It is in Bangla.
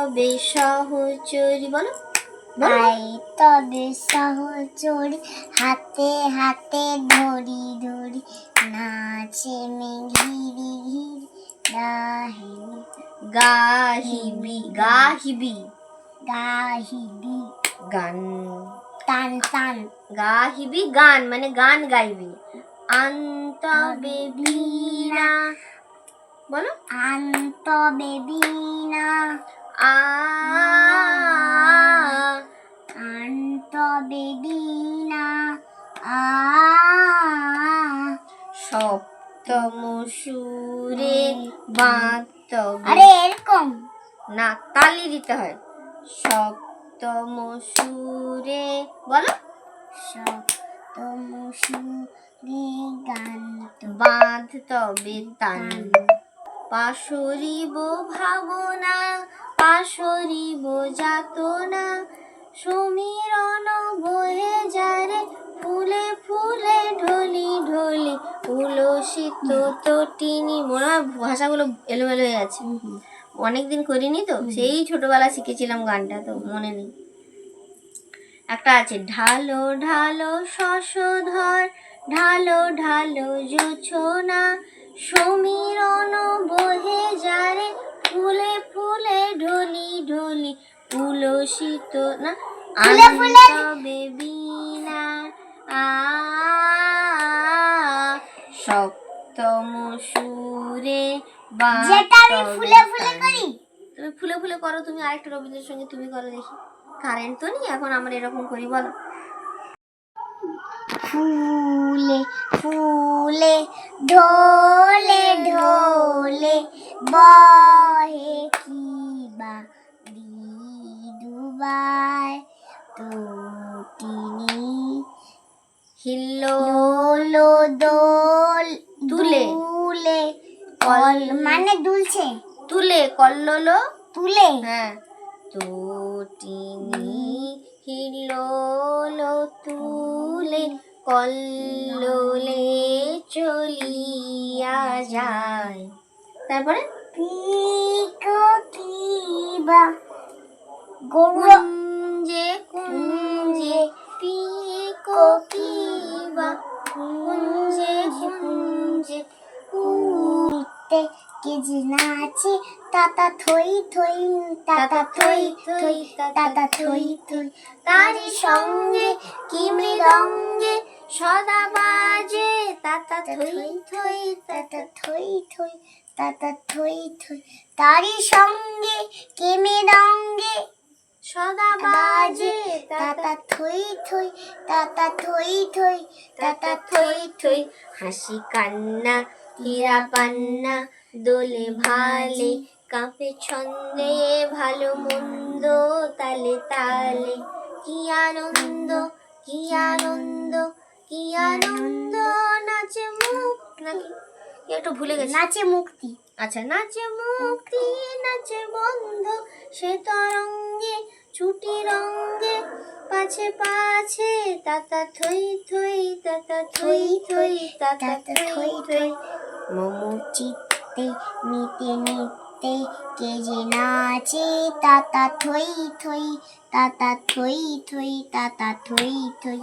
তবে সহচরি বলো। আই তবে সহচরি হাতে হাতে ধরি ধরি নাচে মেঘিরি ঘিরি গাহিনি গাহিবি গাহিবি। গাহিবি। গান। টান টান গাহিবি গান মানে গান গাইবি। আন্তবে বীণা। বলো। আন্ত বেবিনা আ আন্ত বেবিনা আ সপ্তম সুরে বাঁধতবে আরে এরকম? না তালি দিতে হয়। সপ্তম সুরে বলো। সপ্তম সুরে গান বাঁধ তবে তান পাশরিব ভাবনা পাশরিব যাতনা সমীরণ বহে যারে ফুলে ফুলে ঢলি ঢলি উলসিত তটিনি মনে হয় ভাষাগুলো এলোমেলো হয়ে আছে। অনেকদিন করিনি তো সেই ছোটবেলা শিখেছিলাম গানটা তো মনে নেই। একটা আছে ঢালো ঢালো শশধর ঢালো ঢালো জোছনা। সমীরণ উলসিত না? ফুলে ফুলে। বেবিনা আ সপ্তম সুরে যেটা আমি ফুলে ফুলে বাঁধবে করি। তুমি ফুলে ফুলে করো তুমি আরেকটা রবীন্দ্রের সঙ্গে তুমি করো দেখি। কারেন্ট তো নেই এখন আমরা এরকম করি বলো। ফুলে ফুলে ঢোলে ঢোলে বহে দুবাই তোটিনি হিল্লো লোলো দোল দুলে। দুলে। কল মানে দুলছে। তুলে কল্লোলো। তুলে হ্যাঁ। তোটিনি হিল্লোলো তুলে কল্লোলে চলিয়া যায়। তারপরে? কিবা। গরু কুঞ্জে কুঞ্জে পিকো কিবা কুঞ্জে কুঞ্জে উঠতে কে যে নাচে তাতা থই থই তাতা থই থই তাতা থই থই। তারি সঙ্গে কি মৃদঙ্গে সদা বাজে তাতা থই থই তাতা থই থই তাতা থই থই। তারি সঙ্গে কে মৃদঙ্গে তাতা থই থই তাতা থই থই তাতা থই থই হাসি কান্না হীরা পান্না দোলে ভালে কাঁপে ছন্দে ভালো মন্দ তালে তালে কি আনন্দ কি আনন্দ কি আনন্দ নাচে মুখ নাকি একটু ভুলে গেছি। নাচে মুক্তি আচ্ছা নাচে মুক্তি নাচে বন্ধ সে তরঙ্গে ছুটি রঙ্গে পাছে পাছে তাতা থই থই তাতা থই থই তাতা থই থই মোমো চিত্তে নিতে নিতে কে যে নাচে তাতা থই থই তাতা থই থই তাতা থই থই।